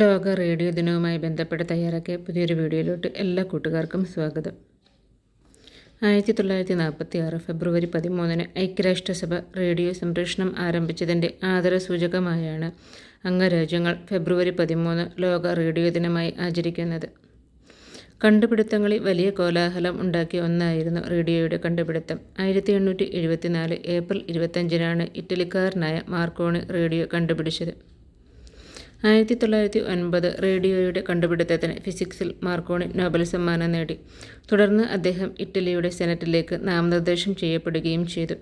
ലോക റേഡിയോ ദിനവുമായി ബന്ധപ്പെട്ട് തയ്യാറാക്കിയ പുതിയൊരു വീഡിയോയിലോട്ട് എല്ലാ കൂട്ടുകാർക്കും സ്വാഗതം. ആയിരത്തി തൊള്ളായിരത്തി നാൽപ്പത്തി ആറ് ഫെബ്രുവരി പതിമൂന്നിന് ഐക്യരാഷ്ട്രസഭ റേഡിയോ സംപ്രേഷണം ആരംഭിച്ചതിന്റെ ആദരസൂചകമായാണ് അംഗരാജ്യങ്ങൾ ഫെബ്രുവരി പതിമൂന്ന് ലോക റേഡിയോ ദിനമായി ആചരിക്കുന്നത്. കണ്ടുപിടുത്തങ്ങളിൽ വലിയ കോലാഹലം ഉണ്ടാക്കിയ ഒന്നായിരുന്നു റേഡിയോയുടെ കണ്ടുപിടുത്തം. ആയിരത്തി എണ്ണൂറ്റി എഴുപത്തിനാല് ഏപ്രിൽ ഇരുപത്തഞ്ചിനാണ് ഇറ്റലിക്കാരനായ മാർക്കോണി റേഡിയോ കണ്ടുപിടിച്ചത്. ആയിരത്തി തൊള്ളായിരത്തി ഒൻപത് റേഡിയോയുടെ കണ്ടുപിടുത്തത്തിന് ഫിസിക്സിൽ മാർക്കോണി നോബൽ സമ്മാനം നേടി. തുടർന്ന് അദ്ദേഹം ഇറ്റലിയുടെ സെനറ്റിലേക്ക് നാമനിർദ്ദേശം ചെയ്യപ്പെടുകയും ചെയ്തു.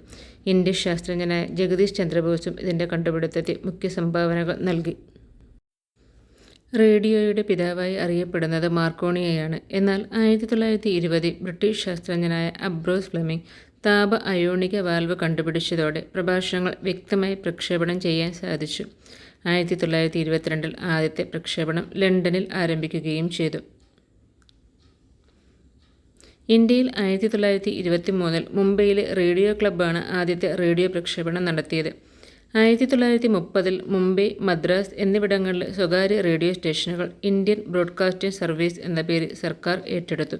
ഇന്ത്യൻ ശാസ്ത്രജ്ഞനായ ജഗദീഷ് ചന്ദ്രബോസും ഇതിന്റെ കണ്ടുപിടുത്തത്തിൽ മുഖ്യ സംഭാവനകൾ നൽകി. റേഡിയോയുടെ പിതാവായി അറിയപ്പെടുന്നത് മാർക്കോണിയയാണ്. എന്നാൽ ആയിരത്തി തൊള്ളായിരത്തി ഇരുപതിൽ ബ്രിട്ടീഷ് ശാസ്ത്രജ്ഞനായ അബ്രോസ് ഫ്ലെമിംഗ് താപ അയോണിക വാൽവ് കണ്ടുപിടിച്ചതോടെ പ്രഭാഷണങ്ങൾ വ്യക്തമായി പ്രക്ഷേപണം ചെയ്യാൻ സാധിച്ചു. ആയിരത്തി തൊള്ളായിരത്തി ഇരുപത്തിരണ്ടിൽ ആദ്യത്തെ പ്രക്ഷേപണം ലണ്ടനിൽ ആരംഭിക്കുകയും ചെയ്തു. ഇന്ത്യയിൽ ആയിരത്തി തൊള്ളായിരത്തി ഇരുപത്തി മൂന്നിൽ മുംബൈയിലെ റേഡിയോ ക്ലബ്ബാണ് ആദ്യത്തെ റേഡിയോ പ്രക്ഷേപണം നടത്തിയത്. ആയിരത്തി തൊള്ളായിരത്തി മുപ്പതിൽ മുംബൈ മദ്രാസ് എന്നിവിടങ്ങളിലെ സ്വകാര്യ റേഡിയോ സ്റ്റേഷനുകൾ ഇന്ത്യൻ ബ്രോഡ്കാസ്റ്റിംഗ് സർവീസ് എന്ന പേരിൽ സർക്കാർ ഏറ്റെടുത്തു.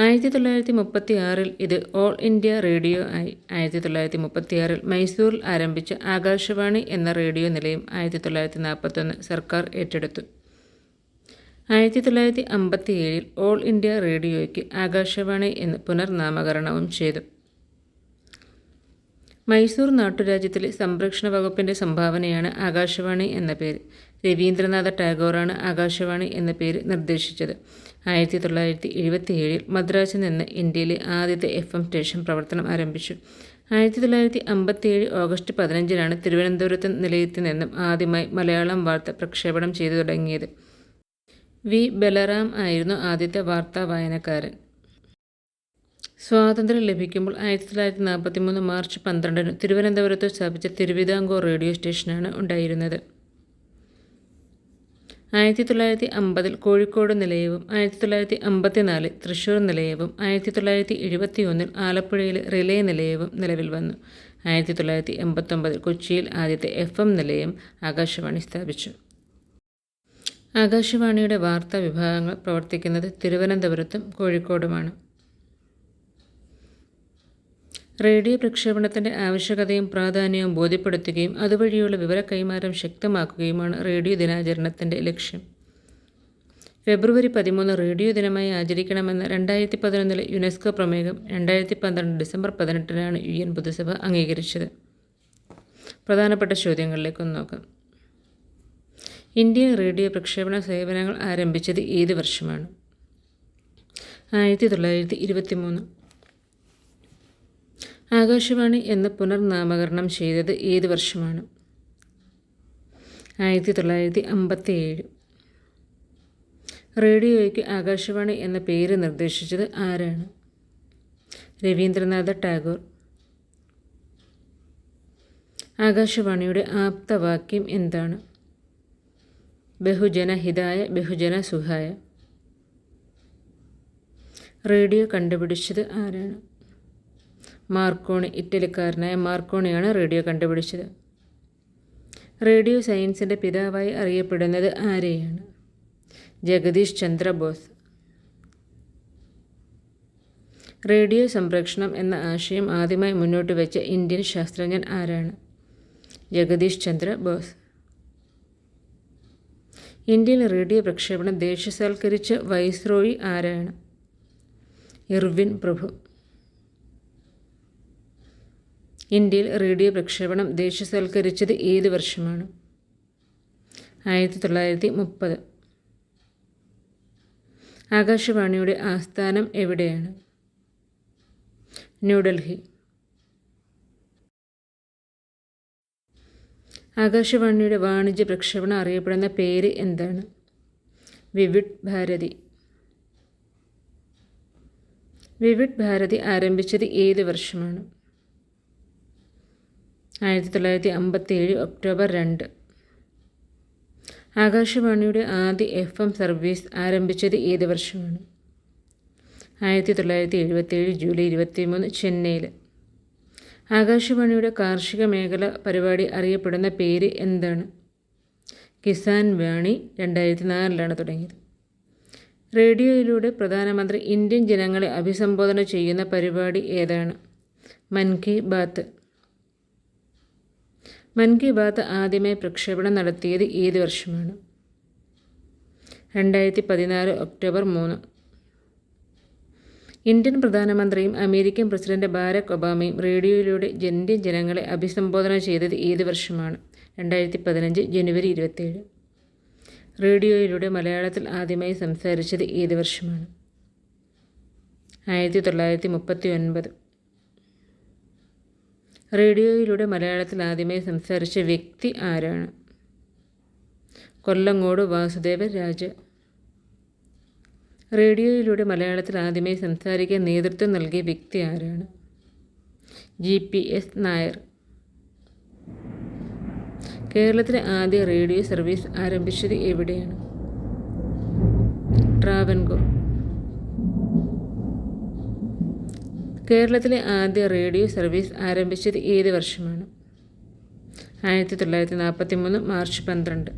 ആയിരത്തി തൊള്ളായിരത്തി മുപ്പത്തി ആറിൽ ഇത് ഓൾ ഇന്ത്യ റേഡിയോ ആയി ആയിരത്തി തൊള്ളായിരത്തി മുപ്പത്തി ആറിൽ മൈസൂരിൽ ആരംഭിച്ച ആകാശവാണി എന്ന റേഡിയോ നിലയം ആയിരത്തി തൊള്ളായിരത്തി നാൽപ്പത്തൊന്ന് സർക്കാർ ഏറ്റെടുത്തു. ആയിരത്തി തൊള്ളായിരത്തി അമ്പത്തി ഏഴിൽ ഓൾ ഇന്ത്യ റേഡിയോയ്ക്ക് ആകാശവാണി എന്ന് പുനർനാമകരണവും ചെയ്തു. മൈസൂർ നാട്ടുരാജ്യത്തിലെ സംരക്ഷണ വകുപ്പിന്റെ സംഭാവനയാണ് ആകാശവാണി എന്ന പേര്. രവീന്ദ്രനാഥ ടാഗോറാണ് ആകാശവാണി എന്ന പേര് നിർദ്ദേശിച്ചത്. ആയിരത്തി തൊള്ളായിരത്തി എഴുപത്തി ഏഴിൽ മദ്രാസിൽ നിന്ന് ഇന്ത്യയിലെ ആദ്യത്തെ എഫ് എം സ്റ്റേഷൻ പ്രവർത്തനം ആരംഭിച്ചു. ആയിരത്തി തൊള്ളായിരത്തി അമ്പത്തിയേഴ് ഓഗസ്റ്റ് പതിനഞ്ചിനാണ് തിരുവനന്തപുരത്ത് നിലയത്തിൽ നിന്നും ആദ്യമായി മലയാളം വാർത്ത പ്രക്ഷേപണം ചെയ്തു തുടങ്ങിയത്. വി ബലറാം ആയിരുന്നു ആദ്യത്തെ വാർത്താ വായനക്കാരൻ. സ്വാതന്ത്ര്യം ലഭിക്കുമ്പോൾ ആയിരത്തി തൊള്ളായിരത്തി നാൽപ്പത്തി മൂന്ന് മാർച്ച് പന്ത്രണ്ടിന് തിരുവനന്തപുരത്ത് സ്ഥാപിച്ച തിരുവിതാംകൂർ റേഡിയോ സ്റ്റേഷനാണ് ഉണ്ടായിരുന്നത്. ആയിരത്തി തൊള്ളായിരത്തി അമ്പതിൽ കോഴിക്കോട് നിലയവും ആയിരത്തി തൊള്ളായിരത്തി അമ്പത്തിനാലിൽ തൃശ്ശൂർ നിലയവും ആയിരത്തി തൊള്ളായിരത്തി എഴുപത്തി ഒന്നിൽ ആലപ്പുഴയിൽ റിലേ നിലയവും നിലവിൽ വന്നു. ആയിരത്തി തൊള്ളായിരത്തി എൺപത്തൊമ്പതിൽ കൊച്ചിയിൽ ആദ്യത്തെ എഫ് എം നിലയം ആകാശവാണി സ്ഥാപിച്ചു. ആകാശവാണിയുടെ വാർത്താ വിഭാഗങ്ങൾ പ്രവർത്തിക്കുന്നത് തിരുവനന്തപുരത്തും കോഴിക്കോടുമാണ്. റേഡിയോ പ്രക്ഷേപണത്തിന്റെ ആവശ്യകതയും പ്രാധാന്യവും ബോധ്യപ്പെടുത്തുകയും അതുവഴിയുള്ള വിവര കൈമാറ്റം ശക്തമാക്കുകയുമാണ് റേഡിയോ ദിനാചരണത്തിന്റെ ലക്ഷ്യം. ഫെബ്രുവരി പതിമൂന്ന് റേഡിയോ ദിനമായി ആചരിക്കണമെന്ന രണ്ടായിരത്തി പതിനൊന്നിലെ യുനെസ്കോ പ്രമേയം രണ്ടായിരത്തി പന്ത്രണ്ട് ഡിസംബർ പതിനെട്ടിനാണ് യു എൻ പൊതുസഭ അംഗീകരിച്ചത്. പ്രധാനപ്പെട്ട ചോദ്യങ്ങളിലേക്കൊന്ന് നോക്കാം. ഇന്ത്യ റേഡിയോ പ്രക്ഷേപണ സേവനങ്ങൾ ആരംഭിച്ചത് ഏത് വർഷമാണ്? ആയിരത്തി തൊള്ളായിരത്തി ഇരുപത്തി മൂന്ന് ആകാശവാണി എന്ന് പുനർനാമകരണം ചെയ്തത് ഏത് വർഷമാണ്? ആയിരത്തി തൊള്ളായിരത്തി അമ്പത്തി ഏഴ് റേഡിയോയ്ക്ക് ആകാശവാണി എന്ന പേര് നിർദ്ദേശിച്ചത് ആരാണ്? രവീന്ദ്രനാഥ ടാഗോർ. ആകാശവാണിയുടെ ആപ്തവാക്യം എന്താണ്? ബഹുജന ഹിതായ ബഹുജന സുഹായ റേഡിയോ കണ്ടുപിടിച്ചത് ആരാണ്? മാർക്കോണി ഇറ്റലിക്കാരനായ മാർക്കോണിയാണ് റേഡിയോ കണ്ടുപിടിച്ചത്. റേഡിയോ സയൻസിന്റെ പിതാവായി അറിയപ്പെടുന്നത് ആരെയാണ്? ജഗദീഷ് ചന്ദ്രബോസ്. റേഡിയോ സംരക്ഷണം എന്ന ആശയം ആദ്യമായി മുന്നോട്ട് വെച്ച ഇന്ത്യൻ ശാസ്ത്രജ്ഞൻ ആരാണ്? ജഗദീഷ് ചന്ദ്ര ബോസ് ഇന്ത്യയിൽ റേഡിയോ പ്രക്ഷേപണം ദേശസൽക്കരിച്ച വൈസ്രോയി ആരാണ്? ഇർവിൻ പ്രഭു. ഇന്ത്യയിൽ റേഡിയോ പ്രക്ഷേപണം ദേശസൽക്കരിച്ചത് ഏത് വർഷമാണ്? ആയിരത്തി തൊള്ളായിരത്തി മുപ്പത് ആകാശവാണിയുടെ ആസ്ഥാനം എവിടെയാണ്? ന്യൂഡൽഹി. ആകാശവാണിയുടെ വാണിജ്യ പ്രക്ഷേപണം അറിയപ്പെടുന്ന പേര് എന്താണ്? വിവിഡ് ഭാരതി. വിവിഡ് ഭാരതി ആരംഭിച്ചത് ഏത് വർഷമാണ്? ആയിരത്തി തൊള്ളായിരത്തി അമ്പത്തി ഏഴ് ഒക്ടോബർ രണ്ട്. ആകാശവാണിയുടെ ആദ്യ എഫ് എം സർവീസ് ആരംഭിച്ചത് ഏത് വർഷമാണ്? ആയിരത്തി തൊള്ളായിരത്തി എഴുപത്തേഴ് ജൂലൈ ഇരുപത്തി മൂന്ന് ചെന്നൈയിൽ ആകാശവാണിയുടെ കാർഷിക മേഖല പരിപാടി അറിയപ്പെടുന്ന പേര് എന്താണ്? കിസാൻ വാണി രണ്ടായിരത്തി നാലിലാണ് തുടങ്ങിയത്. റേഡിയോയിലൂടെ പ്രധാനമന്ത്രി ഇന്ത്യൻ ജനങ്ങളെ അഭിസംബോധന ചെയ്യുന്ന പരിപാടി ഏതാണ്? മൻ കി ബാത്ത്. മൻ കി ബാത്ത് ആദ്യമായി പ്രക്ഷേപണം നടത്തിയത് ഏത് വർഷമാണ്? രണ്ടായിരത്തി പതിനാല് ഒക്ടോബർ മൂന്ന്. ഇന്ത്യൻ പ്രധാനമന്ത്രിയും അമേരിക്കൻ പ്രസിഡന്റ് ബാരക് ഒബാമയും റേഡിയോയിലൂടെ ഇന്ത്യൻ ജനങ്ങളെ അഭിസംബോധന ചെയ്തത് ഏത് വർഷമാണ്? രണ്ടായിരത്തി പതിനഞ്ച് ജനുവരി ഇരുപത്തേഴ് റേഡിയോയിലൂടെ മലയാളത്തിൽ ആദ്യമായി സംസാരിച്ചത് ഏത് വർഷമാണ്? ആയിരത്തി തൊള്ളായിരത്തി മുപ്പത്തി ഒൻപത് റേഡിയോയിലൂടെ മലയാളത്തിൽ ആദ്യമായി സംസാരിച്ച വ്യക്തി ആരാണ്? കൊല്ലങ്ങോട് വാസുദേവ രാജ. റേഡിയോയിലൂടെ മലയാളത്തിൽ ആദ്യമായി സംസാരിക്കാൻ നേതൃത്വം നൽകിയ വ്യക്തി ആരാണ്? G P S Nair. കേരളത്തിലെ ആദ്യ റേഡിയോ സർവീസ് ആരംഭിച്ചത് എവിടെയാണ്? ട്രാവൻകൂർ കേരളത്തിലെ ആദ്യ റേഡിയോ സർവീസ് ആരംഭിച്ചത് ഏത് വർഷമാണ്? ആയിരത്തി തൊള്ളായിരത്തി നാൽപ്പത്തി മൂന്ന് മാർച്ച് പന്ത്രണ്ട്.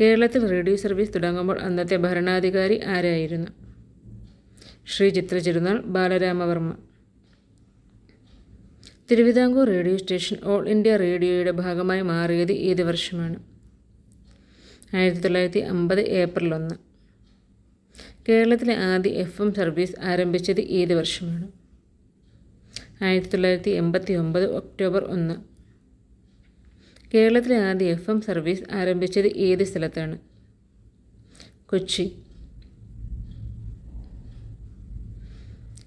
കേരളത്തിൽ റേഡിയോ സർവീസ് തുടങ്ങുമ്പോൾ അന്നത്തെ ഭരണാധികാരി ആരായിരുന്നു? Sree Chithira Balarama Varma Thiruvithamkoor radio station all India റേഡിയോയുടെ ഭാഗമായി മാറിയത് ഏത് വർഷമാണ്? ആയിരത്തി തൊള്ളായിരത്തി അമ്പത് ഏപ്രിൽ ഒന്ന്. കേരളത്തിലെ ആദ്യ എഫ് എം സർവീസ് ആരംഭിച്ചത് ഏത് വർഷമാണ്? ആയിരത്തി തൊള്ളായിരത്തി എൺപത്തി ഒമ്പത് ഒക്ടോബർ ഒന്ന്. കേരളത്തിലെ ആദ്യ എഫ് എം സർവീസ് ആരംഭിച്ചത് ഏത് സ്ഥലത്താണ്? കൊച്ചി.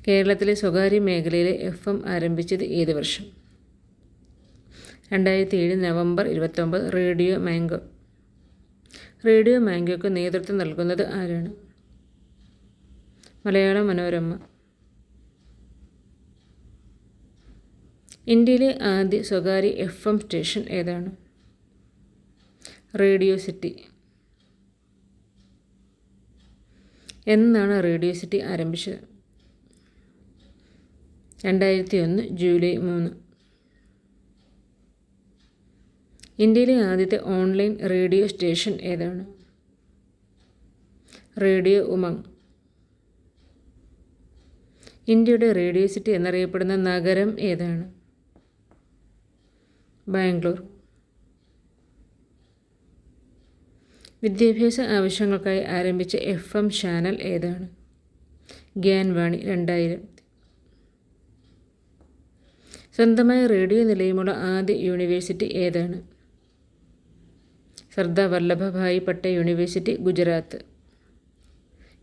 കേരളത്തിലെ സ്വകാര്യ മേഖലയിലെ എഫ് എം ആരംഭിച്ചത് ഏത് വർഷം? രണ്ടായിരത്തി ഏഴ് നവംബർ ഇരുപത്തൊമ്പത് റേഡിയോ മാംഗോ. റേഡിയോ മാംഗോക്ക് നേതൃത്വം നൽകുന്നത് ആരാണ്? മലയാള മനോരമ. ഇന്ത്യയിലെ ആദ്യ സ്വകാര്യ എഫ് എം സ്റ്റേഷൻ ഏതാണ്? Radio city. എന്നാണ് റേഡിയോ സിറ്റി ആരംഭിച്ചത്? രണ്ടായിരത്തി ഒന്ന് ജൂലൈ മൂന്ന്. ഇന്ത്യയിലെ ആദ്യത്തെ ഓൺലൈൻ റേഡിയോ സ്റ്റേഷൻ ഏതാണ്? റേഡിയോ ഉമങ്. ഇന്ത്യയുടെ റേഡിയോ സിറ്റി എന്നറിയപ്പെടുന്ന നഗരം ഏതാണ്? ബാംഗ്ലൂർ. വിദ്യാഭ്യാസ ആവശ്യങ്ങൾക്കായി ആരംഭിച്ച എഫ് എം ചാനൽ ഏതാണ്? ഗ്യാൻവാണി രണ്ടായിരം. സ്വന്തമായ റേഡിയോ നിലയമുള്ള ആദ്യ യൂണിവേഴ്സിറ്റി ഏതാണ്? സർദാർ വല്ലഭഭായി പട്ടേൽ യൂണിവേഴ്സിറ്റി ഗുജറാത്ത്.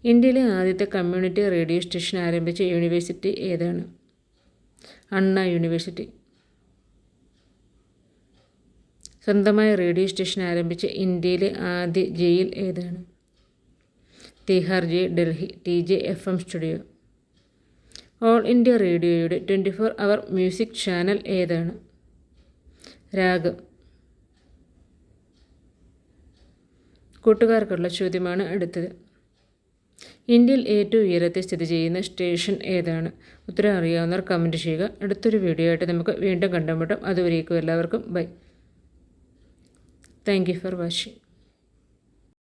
ഇന്ത്യയിലെ ആദ്യത്തെ കമ്മ്യൂണിറ്റി റേഡിയോ സ്റ്റേഷൻ ആരംഭിച്ച യൂണിവേഴ്സിറ്റി ഏതാണ്? അണ്ണ യൂണിവേഴ്സിറ്റി. സ്വന്തമായ റേഡിയോ സ്റ്റേഷൻ ആരംഭിച്ച ഇന്ത്യയിലെ ആദ്യ ജയിൽ ഏതാണ്? Tihar J Delhi T J F M studio. All India റേഡിയോയുടെ twenty four hour music channel ഏതാണ്? രാഗം. കൂട്ടുകാർക്കുള്ള ചോദ്യമാണ് അടുത്തത്. ഇന്ത്യയിൽ ഏറ്റവും ഉയരത്തിൽ സ്ഥിതി ചെയ്യുന്ന സ്റ്റേഷൻ ഏതാണ്? ഉത്തരം അറിയാവുന്നവർ കമന്റ് ചെയ്യുക. അടുത്തൊരു വീഡിയോ ആയിട്ട് നമുക്ക് വീണ്ടും കണ്ടുമുട്ടാം. അതുവരേക്കും എല്ലാവർക്കും bye thank you for watching